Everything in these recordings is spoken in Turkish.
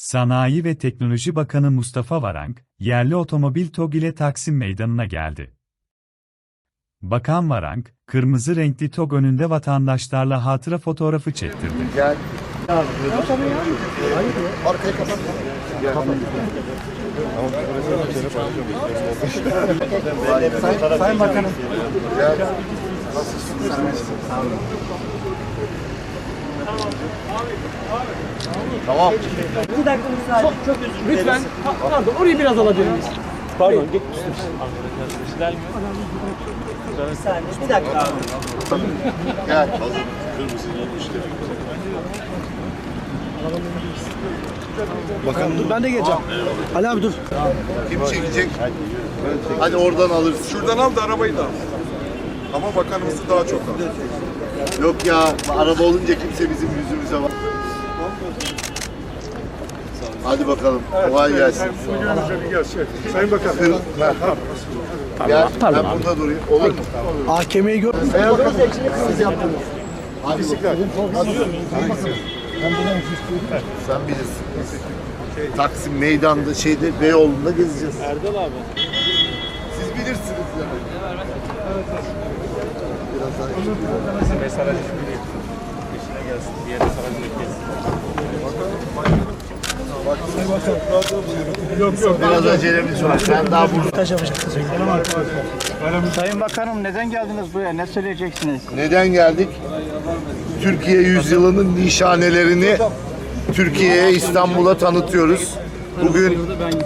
Sanayi ve Teknoloji Bakanı Mustafa Varank, yerli otomobil TOG ile Taksim Meydanı'na geldi. Bakan Varank, kırmızı renkli TOG önünde vatandaşlarla hatıra fotoğrafı çektirdi. Gel. Arkaya kapat. Sayın, Sayın Bakanım. Gel. Nasılsın sen? Sağ olun. Tamam. Bir dakika müsaade. Çok, çok özür dileriz. Lütfen, pa- pardon orayı biraz alabilir miyiz? Pardon, git. Bir saniye. Bir dakika. Gel. Bakalım dur ben de geleceğim. Ali abi dur. Kim çekecek? Hadi oradan alırız. Şuradan al da arabayı da al. Ama bakanımızı daha çok al. Yok ya, araba olunca kimse bizim yüzümüze bak. Hadi bakalım. Kolay gelsin. Sayın Bakan. Gel. Ben burada durayım. Olur mu? AKM'yi gör. Sayın. Siz yaptınız. Hadi. Sen bilirsin. Taksim meydanda şeyde Beyoğlu'nda gezeceğiz. Erdal abi. Siz bilirsiniz yani. Biraz daha Biraz acelemiz var. Sen daha burada. Sayın Bakanım neden geldiniz buraya? Ne söyleyeceksiniz? Neden geldik? Türkiye yüzyılının nişanelerini Türkiye'ye, İstanbul'a tanıtıyoruz. Bugün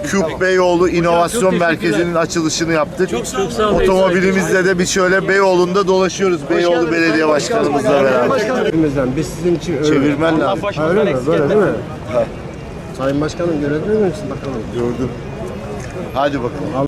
Küp Beyoğlu İnovasyon Merkezi'nin açılışını yaptık. Otomobilimizle de bir şöyle Beyoğlu'nda dolaşıyoruz. Beyoğlu Belediye Başkanımızla beraber. Biz sizin için öyle. Çevirmen lazım. Ha, öyle mi? Böyle değil mi? Sayın Başkanım görebilir misin bakalım? Gördüm. Hadi bakalım.